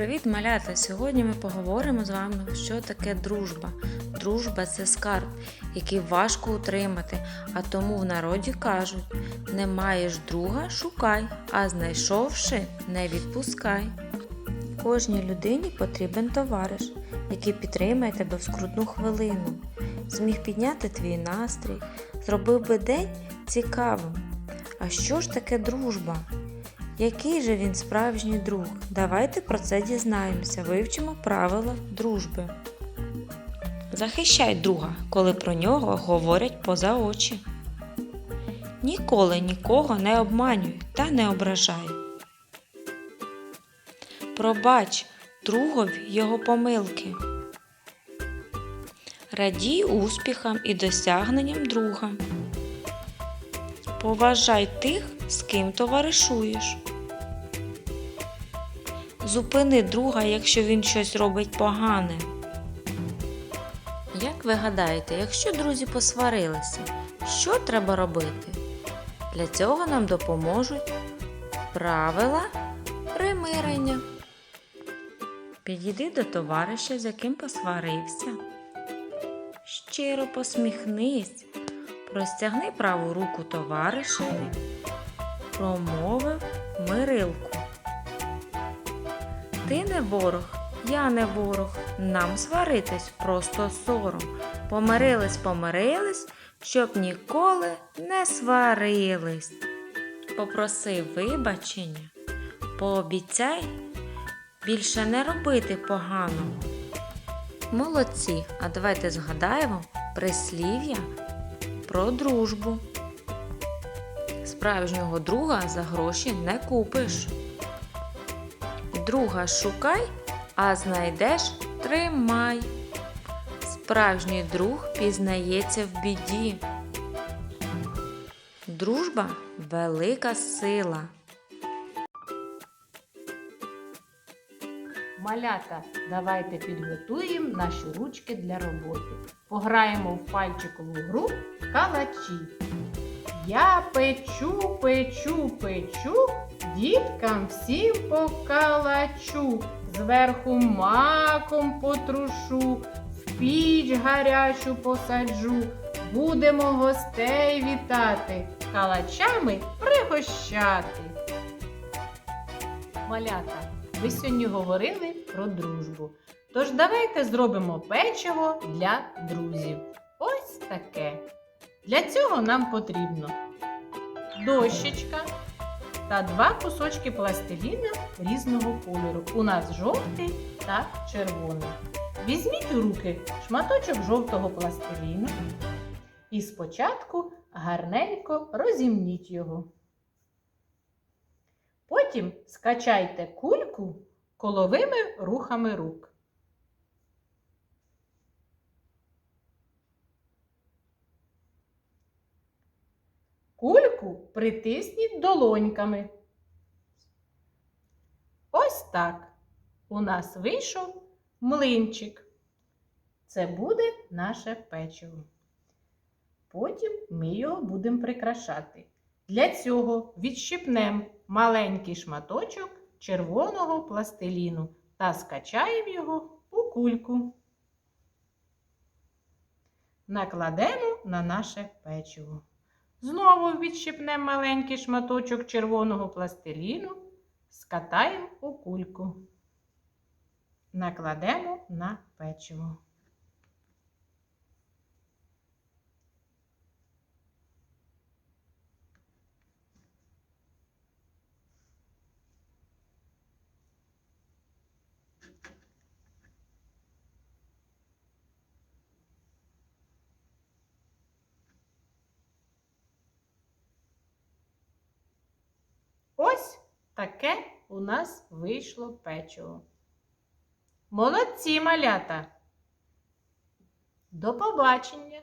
Привіт, малята! Сьогодні ми поговоримо з вами, що таке дружба. Дружба це скарб, який важко утримати, а тому в народі кажуть: не маєш друга, шукай, а знайшовши, не відпускай. Кожній людині потрібен товариш, який підтримає тебе в скрутну хвилину, зміг підняти твій настрій, зробив би день цікавим. А що ж таке дружба? Який же він справжній друг? Давайте про це дізнаємося, вивчимо правила дружби. Захищай друга, коли про нього говорять поза очі. Ніколи нікого не обманюй та не ображай. Пробач другові його помилки. Радій успіхам і досягненням друга. Поважай тих, з ким товаришуєш. Зупини друга, якщо він щось робить погане. Як ви гадаєте, якщо друзі посварилися, що треба робити? Для цього нам допоможуть правила примирення. Підійди до товариша, з яким посварився. Щиро посміхнись, простягни праву руку товаришеві, промовив мирилку. Ти не ворог, я не ворог, нам сваритись просто сором. Помирились, помирились, щоб ніколи не сварились. Попроси вибачення, пообіцяй більше не робити поганого. Молодці, а давайте згадаємо прислів'я про дружбу. Справжнього друга за гроші не купиш. Друга шукай, а знайдеш тримай. Справжній друг пізнається в біді. Дружба велика сила. Малята, давайте підготуємо наші ручки для роботи. Пограємо в пальчикову гру калачі. Я печу, печу, печу, діткам всім покалачу, зверху маком потрушу, в піч гарячу посаджу. Будемо гостей вітати, калачами пригощати. Малята, ви сьогодні говорили про дружбу. Тож давайте зробимо печиво для друзів. Ось таке. Для цього нам потрібно дощечка та два кусочки пластиліна різного кольору. У нас жовтий та червоний. Візьміть у руки шматочок жовтого пластиліну і спочатку гарненько розімніть його. Потім скачайте кульку коловими рухами рук. Кульку притисніть долоньками. Ось так. У нас вийшов млинчик. Це буде наше печиво. Потім ми його будемо прикрашати. Для цього відщипнемо маленький шматочок червоного пластиліну та скачаємо його у кульку. Накладемо на наше печиво. Знову відщипнемо маленький шматочок червоного пластиліну, скатаємо у кульку. Накладемо на печиво. Ось таке у нас вийшло печиво. Молодці малята! До побачення!